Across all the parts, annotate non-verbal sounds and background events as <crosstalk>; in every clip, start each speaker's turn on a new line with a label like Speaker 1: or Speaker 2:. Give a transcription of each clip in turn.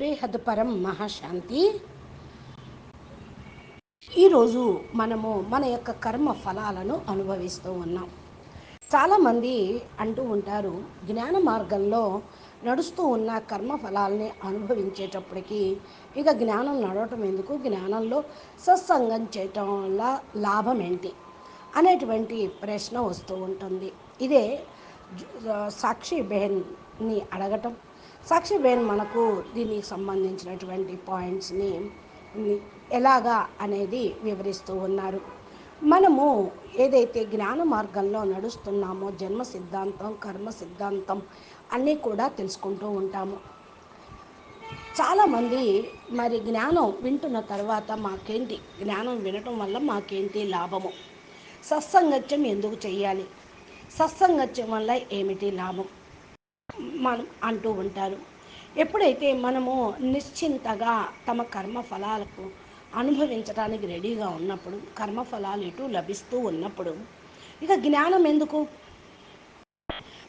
Speaker 1: బేహద్ పరం మహాశాంతి. ఈరోజు మనము మన యొక్క కర్మ ఫలాలను అనుభవిస్తూ ఉన్నాం. చాలామంది అంటూ ఉంటారు జ్ఞాన మార్గంలో నడుస్తూ ఉన్న కర్మ ఫలాల్ని అనుభవించేటప్పటికీ ఇక జ్ఞానం నడవటం ఎందుకు? జ్ఞానంలో సత్సంగం చేయటం వల్ల లాభం ఏంటి అనేటువంటి ప్రశ్న వస్తూ ఉంటుంది. ఇదే సాక్షి బెహన్ని అడగటం. సాక్షి బేన్ మనకు దీనికి సంబంధించినటువంటి పాయింట్స్ని ఎలాగా అనేది వివరిస్తూ ఉన్నారు. మనము ఏదైతే జ్ఞాన మార్గంలో నడుస్తున్నామో జన్మ సిద్ధాంతం కర్మ సిద్ధాంతం అన్నీ కూడా తెలుసుకుంటూ ఉంటాము. చాలామంది మరి జ్ఞానం వింటున్న తర్వాత మాకేంటి? జ్ఞానం వినటం వల్ల మాకేంటి లాభము? సత్సంగత్యం ఎందుకు చేయాలి? సత్సంగత్యం వల్ల ఏమిటి లాభం? మనం అంటూ ఉంటారు. ఎప్పుడైతే మనము నిశ్చింతగా తమ కర్మ ఫలాలకు అనుభవించడానికి రెడీగా ఉన్నప్పుడు కర్మఫలాలు ఇటు లభిస్తూ ఉన్నప్పుడు ఇక జ్ఞానం ఎందుకు?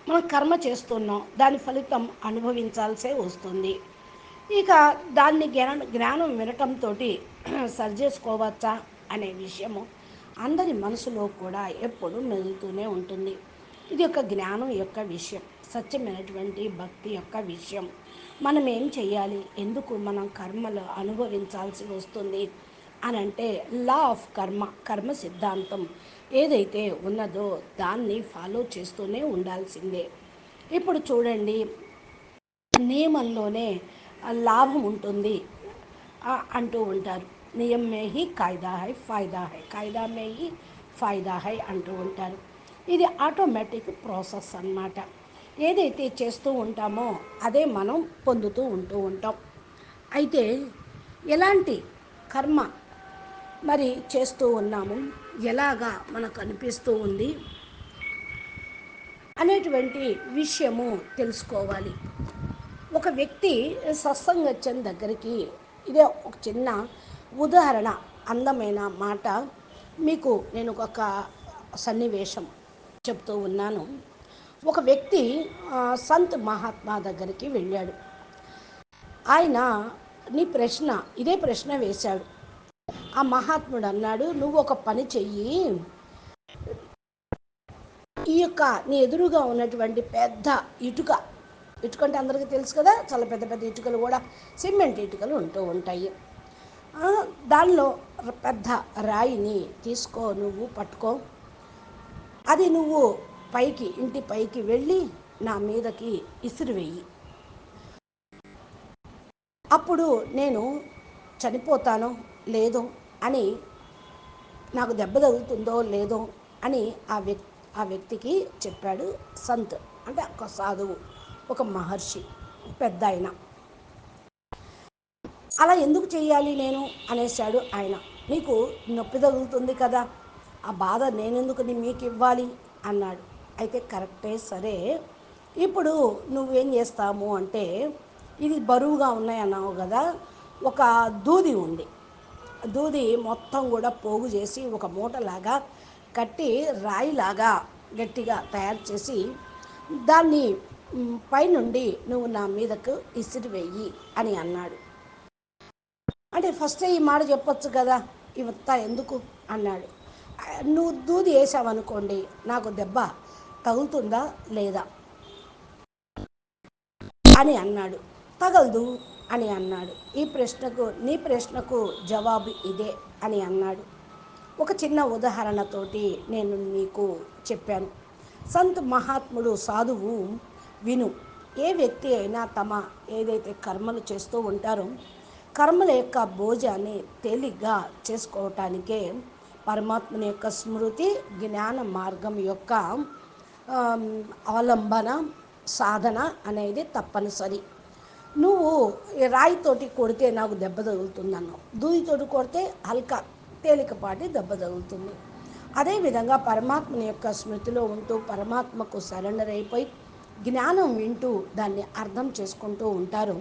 Speaker 1: మనం కర్మ చేస్తున్నాం దాని ఫలితం అనుభవించాల్సే వస్తుంది. ఇక దాన్ని జ్ఞానం జ్ఞానం వినటంతో <clears throat> సరి చేసుకోవచ్చా అనే విషయము అందరి మనసులో కూడా ఎప్పుడు మెదులుతూనే ఉంటుంది. ఇది ఒక జ్ఞానం యొక్క విషయం. సత్యమైనటువంటి భక్తి యొక్క విషయం. మనం ఏం చేయాలి ఎందుకు మనం కర్మలు అనుభవించాల్సి వస్తుంది? అని అంటే లా ఆఫ్ కర్మ కర్మ సిద్ధాంతం ఏదైతే ఉన్నదో దాన్ని ఫాలో చేస్తూనే ఉండాల్సిందే. ఇప్పుడు చూడండి నియమంలోనే లాభం ఉంటుంది అంటూ ఉంటారు. నియమ్ మే హీ కాయిదా హై ఫాయిదా హై. కాయిదా మే హీ ఫాయిదా హై అంటూ ఉంటారు. ఇది ఆటోమేటిక్ ప్రాసెస్ అన్నమాట. ఏదైతే చేస్తూ ఉంటామో అదే మనం పొందుతూ ఉంటూ ఉంటాం. అయితే ఎలాంటి కర్మ మరి చేస్తూ ఉన్నాము? ఎలాగా మనకు అనిపిస్తూ ఉంది? అనేటువంటి విషయము తెలుసుకోవాలి. ఒక వ్యక్తి సత్సంగత్యం దగ్గరికి ఇదే ఒక చిన్న ఉదాహరణ అందమైన మాట. మీకు నేను ఒక సన్నివేశం చెప్తూ ఉన్నాను. ఒక వ్యక్తి సంత్ మహాత్మా దగ్గరికి వెళ్ళాడు. ఆయన నీ ప్రశ్న ఇదే ప్రశ్న వేశాడు. ఆ మహాత్ముడు అన్నాడు నువ్వు ఒక పని చెయ్యి. ఈ యొక్క నీ ఎదురుగా ఉన్నటువంటి పెద్ద ఇటుక ఇటుక అంటే అందరికీ తెలుసు కదా చాలా పెద్ద పెద్ద ఇటుకలు కూడా సిమెంట్ ఇటుకలు ఉంటూ ఉంటాయి. దానిలో పెద్ద రాయిని తీసుకో నువ్వు పట్టుకో. అది నువ్వు పైకి ఇంటి పైకి వెళ్ళి నా మీదకి ఇసిరివేయి అప్పుడు నేను చనిపోతానో లేదో అని నాకు దెబ్బ తగులుతుందో లేదో అని ఆ వ్యక్తి ఆ వ్యక్తికి చెప్పాడు సంత్. అంటే ఒక సాధువు ఒక మహర్షి పెద్ద ఆయన అలా ఎందుకు చేయాలి నేను? అనేసాడు ఆయన. నీకు నొప్పి తగులుతుంది కదా ఆ బాధ నేనెందుకు మీకు ఇవ్వాలి అన్నాడు. అయితే కరెక్టే సరే. ఇప్పుడు నువ్వేం చేస్తాము అంటే ఇది బరువుగా ఉన్నాయి అన్నావు కదా ఒక దూది ఉంది. దూది మొత్తం కూడా పోగు చేసి ఒక మూటలాగా కట్టి రాయిలాగా గట్టిగా తయారు చేసి దాన్ని పైనుండి నువ్వు నా మీదకు ఇసిరివేయి అని అన్నాడు. అంటే ఫస్ట్ ఈ మాట చెప్పొచ్చు కదా ఇవంతా ఎందుకు? అన్నాడు. నువ్వు దూది వేసావనుకోండి నాకు దెబ్బ తగులుతుందా లేదా? అని అన్నాడు. తగలదు అని అన్నాడు. ఈ ప్రశ్నకు నీ ప్రశ్నకు జవాబు ఇదే అని అన్నాడు. ఒక చిన్న ఉదాహరణతోటి నేను నీకు చెప్పాను. సంత్ మహాత్ముడు సాధువు విను. ఏ వ్యక్తి అయినా తమ ఏదైతే కర్మలు చేస్తూ ఉంటారో కర్మల యొక్క భోజాన్ని తేలిగ్గా చేసుకోవటానికే పరమాత్మని యొక్క స్మృతి జ్ఞాన మార్గం యొక్క అవలంబన సాధన అనేది తప్పనిసరి. నువ్వు రాయితోటి కొడితే నాకు దెబ్బ తగులుతుంది అన్నావు దూదితోటి కొడితే హల్కా తేలికపాటి దెబ్బ తగులుతుంది. అదేవిధంగా పరమాత్మని యొక్క స్మృతిలో ఉంటూ పరమాత్మకు సరెండర్ అయిపోయి జ్ఞానం వింటూ దాన్ని అర్థం చేసుకుంటూ ఉంటారు.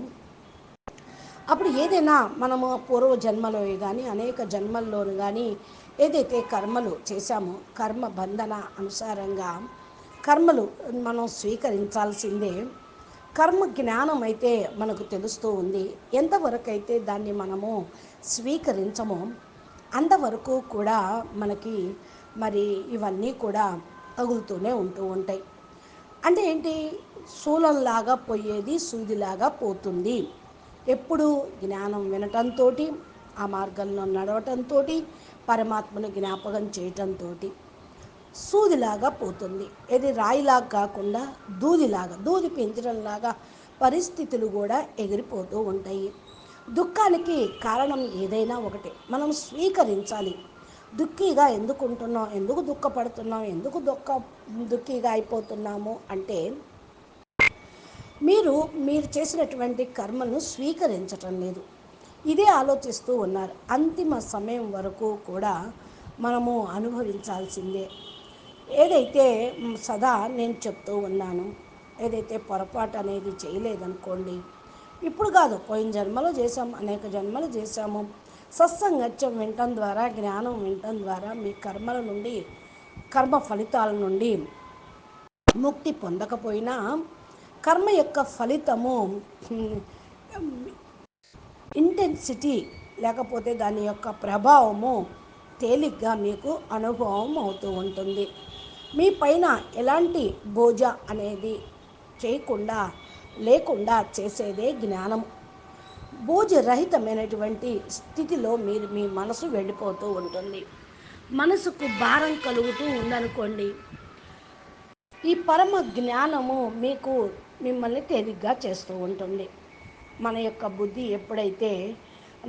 Speaker 1: అప్పుడు ఏదైనా మనము పూర్వ జన్మలో కానీ అనేక జన్మల్లోనూ కానీ ఏదైతే కర్మలు చేశామో కర్మ బంధన అనుసారంగా కర్మలు మనం స్వీకరించాల్సిందే. కర్మ జ్ఞానం అయితే మనకు తెలుస్తూ ఉంది. ఎంతవరకు అయితే దాన్ని మనము స్వీకరించమో అంతవరకు కూడా మనకి మరి ఇవన్నీ కూడా తగులుతూనే ఉంటూ ఉంటాయి. అంటే ఏంటి? శూలంలాగా పోయేది సూదిలాగా పోతుంది. ఎప్పుడు జ్ఞానం వినటంతో ఆ మార్గంలో నడవటంతో పరమాత్మను జ్ఞాపకం చేయటంతో సూదిలాగా పోతుంది. ఇది రాయిలాగా కాకుండా దూదిలాగా దూది పెంచడంలాగా పరిస్థితులు కూడా ఎగిరిపోతూ ఉంటాయి. దుఃఖానికి కారణం ఏదైనా ఒకటే. మనం స్వీకరించాలి. దుఃఖీగా ఎందుకు ఉంటున్నాం? ఎందుకు దుఃఖపడుతున్నాం? ఎందుకు దుఃఖ దుఃఖీగా అయిపోతున్నాము అంటే మీరు మీరు చేసినటువంటి కర్మను స్వీకరించటం లేదు. ఇదే ఆలోచిస్తూ ఉన్నారు. అంతిమ సమయం వరకు కూడా మనము అనుభవించాల్సిందే. ఏదైతే సదా నేను చెప్తూ ఉన్నాను ఏదైతే పొరపాటు అనేది చేయలేదనుకోండి ఇప్పుడు కాదు పోయిన జన్మలో చేసాము అనేక జన్మలు చేశాము. సత్సంగత్యం వినటం ద్వారా జ్ఞానం వినటం ద్వారా మీ కర్మల నుండి కర్మ ఫలితాల నుండి ముక్తి పొందకపోయినా కర్మ యొక్క ఫలితము ఇంటెన్సిటీ లేకపోతే దాని యొక్క ప్రభావము తేలిగ్గా మీకు అనుభవం అవుతూ ఉంటుంది. మీ పైన ఎలాంటి బోజ అనేది చేయకుండా లేకుండా చేసేదే జ్ఞానం. బోజరహితమైనటువంటి స్థితిలో మీరు మీ మనసు వెళ్ళిపోతూ ఉంటుంది. మనసుకు భారం కలుగుతూ ఉందనుకోండి. ఈ పరమ జ్ఞానము మీకు మిమ్మల్ని తేలిగ్గా చేస్తూ ఉంటుంది. మన యొక్క బుద్ధి ఎప్పుడైతే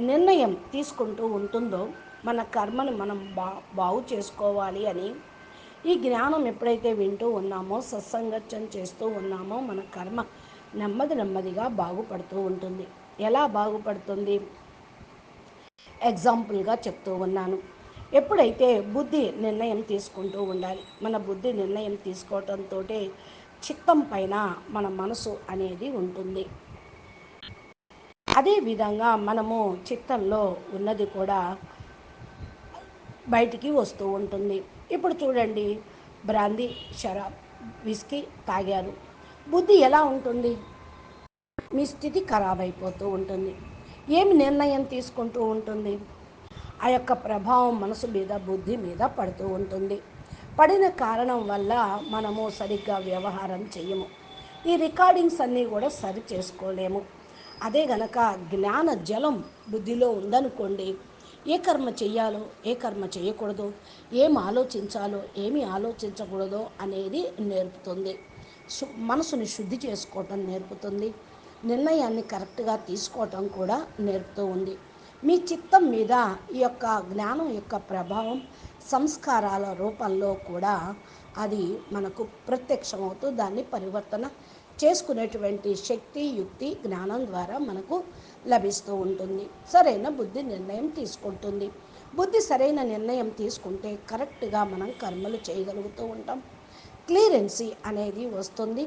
Speaker 1: నిర్ణయం తీసుకుంటూ ఉంటుందో మన కర్మను మనం బా బాగు చేసుకోవాలి అని ఈ జ్ఞానం ఎప్పుడైతే వింటూ ఉన్నామో సత్సంగత్యం చేస్తూ ఉన్నామో మన కర్మ నెమ్మది నెమ్మదిగా బాగుపడుతూ ఉంటుంది. ఎలా బాగుపడుతుంది? ఎగ్జాంపుల్గా చెప్తూ ఉన్నాను. ఎప్పుడైతే బుద్ధి నిర్ణయం తీసుకుంటూ ఉండాలి మన బుద్ధి నిర్ణయం తీసుకోవటంతో చిత్తం పైన మన మనసు అనేది ఉంటుంది. అదేవిధంగా మనము చిత్తంలో ఉన్నది కూడా బయటికి వస్తూ ఉంటుంది. ఇప్పుడు చూడండి బ్రాందీ షరాబ్ విస్కీ తాగారు బుద్ధి ఎలా ఉంటుంది? మీ స్థితి ఖరాబ్ అయిపోతూ ఉంటుంది. ఏమి నిర్ణయం తీసుకుంటూ ఉంటుంది? ఆ యొక్క ప్రభావం మనసు మీద బుద్ధి మీద పడుతూ ఉంటుంది. పడిన కారణం వల్ల మనము సరిగ్గా వ్యవహారం చేయము ఈ రికార్డింగ్స్ అన్నీ కూడా సరి చేసుకోలేము. అదే గనక జ్ఞాన జలం బుద్ధిలో ఉందనుకోండి ఏ కర్మ చేయాలో ఏ కర్మ చేయకూడదు ఏం ఆలోచించాలో ఏమి ఆలోచించకూడదో అనేది నేర్పుతుంది. మనసుని శుద్ధి చేసుకోవటం నేర్పుతుంది. నిర్ణయాన్ని కరెక్ట్గా తీసుకోవటం కూడా నేర్పుతూ ఉంది. మీ చిత్తం మీద ఈ యొక్క జ్ఞానం యొక్క ప్రభావం సంస్కారాల రూపంలో కూడా అది మనకు ప్రత్యక్షమవుతూ దాన్ని పరివర్తన చేసుకునేటువంటి శక్తి యుక్తి జ్ఞానం ద్వారా మనకు లభిస్తూ ఉంటుంది. సరైన బుద్ధి నిర్ణయం తీసుకుంటుంది. బుద్ధి సరైన నిర్ణయం తీసుకుంటే కరెక్ట్గా మనం కర్మలు చేయగలుగుతూ ఉంటాం. క్లియరెన్సీ అనేది వస్తుంది.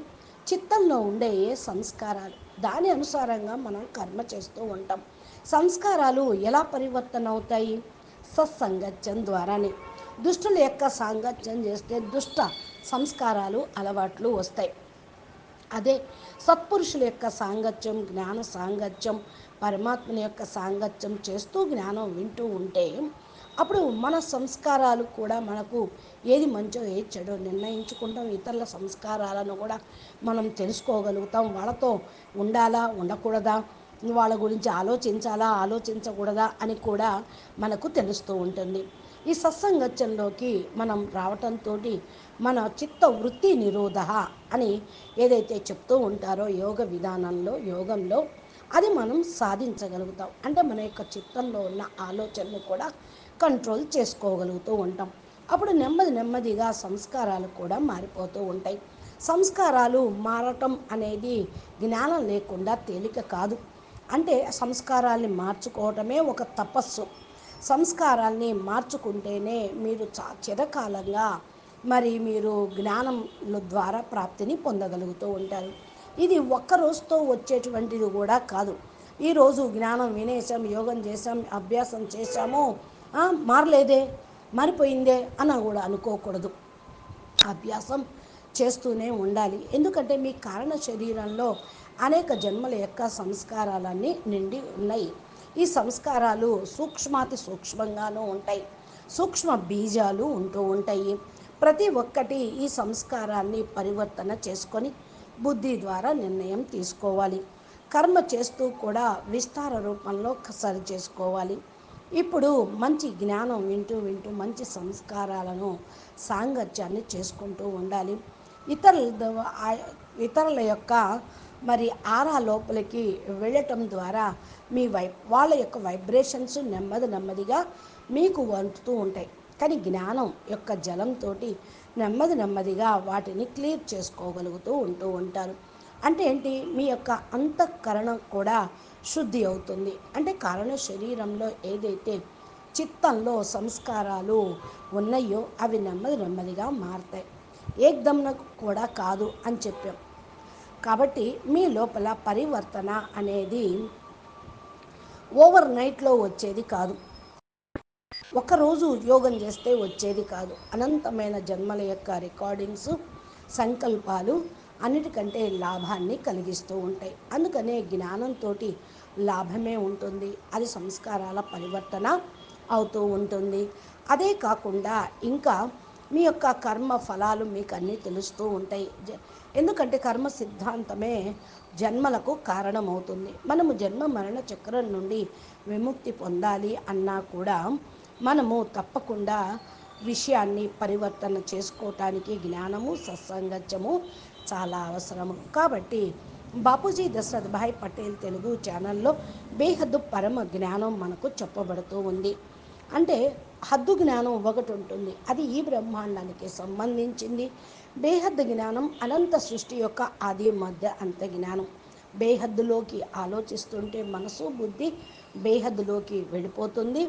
Speaker 1: చిత్తంలో ఉండే ఏ సంస్కారాలు దాని అనుసారంగా మనం కర్మ చేస్తూ ఉంటాం. సంస్కారాలు ఎలా పరివర్తన అవుతాయి? సత్సంగత్యం ద్వారానే. దుష్టుల యొక్క సాంగత్యం చేస్తే దుష్ట సంస్కారాలు అలవాట్లు వస్తాయి. అదే సత్పురుషుల యొక్క సాంగత్యం జ్ఞాన సాంగత్యం పరమాత్మని యొక్క సాంగత్యం చేస్తూ జ్ఞానం వింటూ ఉంటే అప్పుడు మన సంస్కారాలు కూడా మనకు ఏది మంచో ఏది చెడో నిర్ణయించుకుంటాం. ఇతరుల సంస్కారాలను కూడా మనం తెలుసుకోగలుగుతాం. వాళ్ళతో ఉండాలా ఉండకూడదా? వాళ్ళ గురించి ఆలోచించాలా ఆలోచించకూడదా అని కూడా మనకు తెలుస్తూ ఉంటుంది. ఈ సత్సంగత్యంలోకి మనం రావటంతో మన చిత్త వృత్తి నిరోధ అని ఏదైతే చెప్తూ ఉంటారో యోగ విధానంలో యోగంలో అది మనం సాధించగలుగుతాం. అంటే మన యొక్క చిత్తంలో ఉన్న ఆలోచనలు కూడా కంట్రోల్ చేసుకోగలుగుతూ ఉంటాం. అప్పుడు నెమ్మది నెమ్మదిగా సంస్కారాలు కూడా మారిపోతూ ఉంటాయి. సంస్కారాలు మారటం అనేది జ్ఞానం లేకుండా తేలిక కాదు. అంటే సంస్కారాల్ని మార్చుకోవటమే ఒక తపస్సు. సంస్కారాల్ని మార్చుకుంటేనే మీరు చా చిరకాలంగా మరి మీరు జ్ఞానం ద్వారా ప్రాప్తిని పొందగలుగుతూ ఉంటారు. ఇది ఒక్క రోజుతో వచ్చేటువంటిది కూడా కాదు. ఈరోజు జ్ఞానం వినేసాం యోగం చేసాం అభ్యాసం చేశాము మారలేదే మారిపోయిందే అని కూడా అనుకోకూడదు. అభ్యాసం చేస్తూనే ఉండాలి. ఎందుకంటే మీ కారణ శరీరంలో అనేక జన్మల యొక్క సంస్కారాలన్నీ నిండి ఉన్నాయి. ఈ సంస్కారాలు సూక్ష్మాతి సూక్ష్మంగానూ ఉంటాయి. సూక్ష్మ బీజాలు ఉంటూ ఉంటాయి. ప్రతి ఒక్కటి ఈ సంస్కారాన్ని పరివర్తన చేసుకొని బుద్ధి ద్వారా నిర్ణయం తీసుకోవాలి. కర్మ చేస్తూ కూడా విస్తార రూపంలో సరి చేసుకోవాలి. ఇప్పుడు మంచి జ్ఞానం వింటూ వింటూ మంచి సంస్కారాలను సాంగత్యాన్ని చేసుకుంటూ ఉండాలి. ఇతరుల ఇతరుల యొక్క మరి ఆరా లోపలికి వెళ్ళటం ద్వారా మీ వై వాళ్ళ యొక్క వైబ్రేషన్స్ నెమ్మది నెమ్మదిగా మీకు వంతుతూ ఉంటాయి. కానీ జ్ఞానం యొక్క జలంతో నెమ్మది నెమ్మదిగా వాటిని క్లియర్ చేసుకోగలుగుతూ ఉంటూ ఉంటారు. అంటే ఏంటి? మీ యొక్క అంతఃకరణం కూడా శుద్ధి అవుతుంది. అంటే కారణ శరీరంలో ఏదైతే చిత్తంలో సంస్కారాలు ఉన్నాయో అవి నెమ్మది నెమ్మదిగా మారుతాయి. ఏకదమ్న కూడా కాదు అని చెప్పాం. కాబట్టి మీ లోపల పరివర్తన అనేది ఓవర్ నైట్లో వచ్చేది కాదు. ఒకరోజు ఉద్యోగం చేస్తే వచ్చేది కాదు. అనంతమైన జన్మల యొక్క రికార్డింగ్స్ సంకల్పాలు అన్నిటికంటే లాభాన్ని కలిగిస్తూ ఉంటాయి. అందుకనే జ్ఞానంతో లాభమే ఉంటుంది. అది సంస్కారాల పరివర్తన అవుతూ ఉంటుంది. అదే కాకుండా ఇంకా మీ యొక్క కర్మ ఫలాలు మీకు అన్నీ తెలుస్తూ ఉంటాయి. ఎందుకంటే కర్మ సిద్ధాంతమే జన్మలకు కారణమవుతుంది. మనము జన్మ మరణ చక్రం నుండి విముక్తి పొందాలి అన్నా కూడా మనము తప్పకుండా విషయాన్ని పరివర్తన చేసుకోవటానికి జ్ఞానము సత్సంగత్యము చాలా అవసరము. కాబట్టి బాపూజీ దశరథ్ భాయ్ పటేల్ తెలుగు ఛానల్లో బేహద్దు పరమ జ్ఞానం మనకు చెప్పబడుతూ ఉంది. అంటే హద్దు జ్ఞానం ఒకటి ఉంటుంది అది ఈ బ్రహ్మాండానికి సంబంధించింది. బేహద్దు జ్ఞానం అనంత సృష్టి యొక్క ఆది మధ్య అంత జ్ఞానం. బేహద్దులోకి ఆలోచిస్తుంటే మనసు బుద్ధి బేహద్దులోకి వెళ్ళిపోతుంది.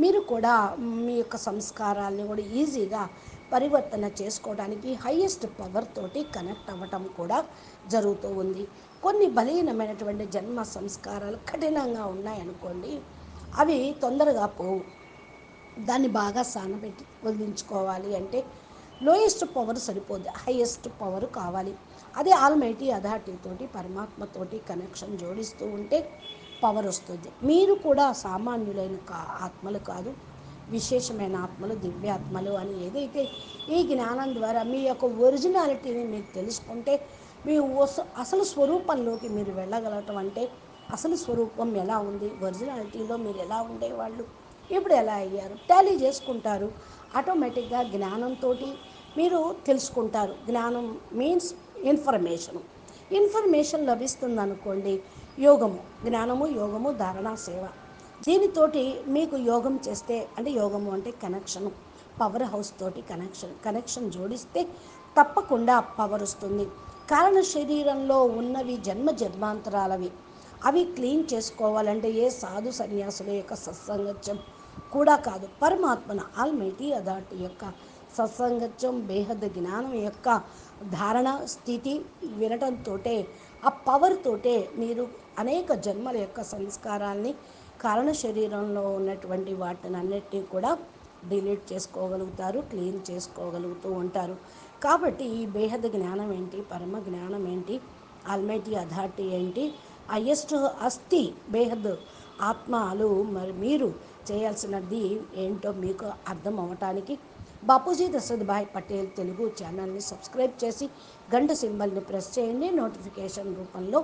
Speaker 1: మీరు కూడా మీ యొక్క సంస్కారాలను కూడా ఈజీగా పరివర్తన చేసుకోవడానికి హయ్యెస్ట్ పవర్ తోటి కనెక్ట్ అవ్వటం కూడా జరుగుతూ ఉంది. కొన్ని బలీనమైనటువంటి జన్మ సంస్కారాలు కఠినంగా ఉన్నాయనుకోండి అవి తొందరగా పోవు. దాన్ని బాగా సానబెట్టి వదిలించుకోవాలి అంటే లోయెస్ట్ పవర్ సరిపోద్ది హైయెస్ట్ పవర్ కావాలి. అదే ఆల్మైటీ అథారిటీతోటి పరమాత్మతోటి కనెక్షన్ జోడిస్తూ ఉంటే పవర్ వస్తుంది. మీరు కూడా సామాన్యులైన కా ఆత్మలు కాదు విశేషమైన ఆత్మలు దివ్యాత్మలు అని ఏదైతే ఈ జ్ఞానం ద్వారా మీ యొక్క ఒరిజినాలిటీని మీరు తెలుసుకుంటే మీ అసలు స్వరూపంలోకి మీరు వెళ్ళగలటం అంటే అసలు స్వరూపం ఎలా ఉంది ఒరిజినాలిటీలో మీరు ఎలా ఉండేవాళ్ళు ఇప్పుడు ఎలా అయ్యారు? టాలీ చేసుకుంటారు. ఆటోమేటిక్గా జ్ఞానంతో మీరు తెలుసుకుంటారు. జ్ఞానం మీన్స్ ఇన్ఫర్మేషన్ ఇన్ఫర్మేషన్ లభిస్తుంది అనుకోండి యోగము. జ్ఞానము యోగము ధారణ సేవ. దీనితోటి మీకు యోగం చేస్తే అంటే యోగము అంటే కనెక్షను పవర్ హౌస్ తోటి కనెక్షన్ కనెక్షన్ జోడిస్తే తప్పకుండా పవర్ వస్తుంది. కారణ శరీరంలో ఉన్నవి జన్మ జన్మాంతరాలవి. అవి క్లీన్ చేసుకోవాలంటే ఏ సాధు సన్యాసుల యొక్క సత్సంగత్యం కూడా కాదు. పరమాత్మన ఆల్మైటీ అథారిటీ యొక్క సత్సంగత్యం బేహద్ జ్ఞానం యొక్క ధారణ స్థితి వినటంతో ఆ పవర్ తోటే మీరు అనేక జన్మల యొక్క సంస్కారాల్ని కారణ శరీరంలో ఉన్నటువంటి వాటిని అన్నిటినీ కూడా డిలీట్ చేసుకోగలుగుతారు క్లీన్ చేసుకోగలుగుతూ ఉంటారు. కాబట్టి ఈ బేహద జ్ఞానం ఏంటి? పరమ జ్ఞానం ఏంటి? ఆల్మైటీ అథారిటీ ఏంటి? హయ్యెస్ట్ అస్థి బేహద్ ఆత్మలు మరి మీరు చేయాల్సినది ఏంటో మీకు అర్థం అవ్వటానికి బాపూజీ దశరథ్ పటేల్ తెలుగు ఛానల్ని సబ్స్క్రైబ్ చేసి గంట సింబల్ని ప్రెస్ చేయండి. నోటిఫికేషన్ రూపంలో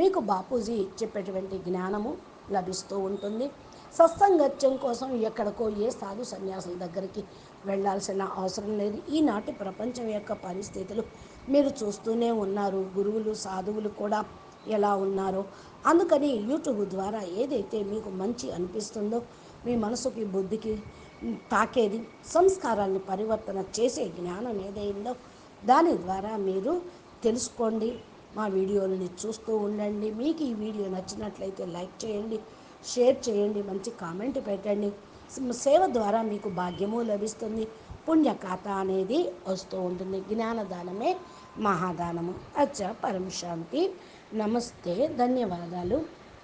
Speaker 1: మీకు బాపూజీ చెప్పేటువంటి జ్ఞానము లభిస్తూ ఉంటుంది. సత్సంగత్యం కోసం ఎక్కడికో ఏ సాధు సన్యాసుల దగ్గరికి వెళ్ళాల్సిన అవసరం లేదు. ఈనాటి ప్రపంచం యొక్క పరిస్థితులు మీరు చూస్తూనే ఉన్నారు. గురువులు సాధువులు కూడా ఎలా ఉన్నారో. అందుకని యూట్యూబ్ ద్వారా ఏదైతే మీకు మంచి అనిపిస్తుందో మీ మనసుకి బుద్ధికి తాకేది సంస్కారాలను పరివర్తన చేసే జ్ఞానం ఏదైందో దాని ద్వారా మీరు తెలుసుకోండి. మా వీడియోలని చూస్తూ ఉండండి. మీకు ఈ వీడియో నచ్చినట్లయితే లైక్ చేయండి షేర్ చేయండి మంచి కామెంట్ పెట్టండి. సేవ ద్వారా మీకు భాగ్యము లభిస్తుంది. పుణ్యకాత అనేది వస్తూ ఉంటుంది. జ్ఞానదానమే మహాదానము. అచ్చ పరం శాంతి. నమస్తే. ధన్యవాదాలు.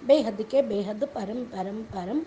Speaker 1: బేహద్కే బేహద్. పరం పరం పరం.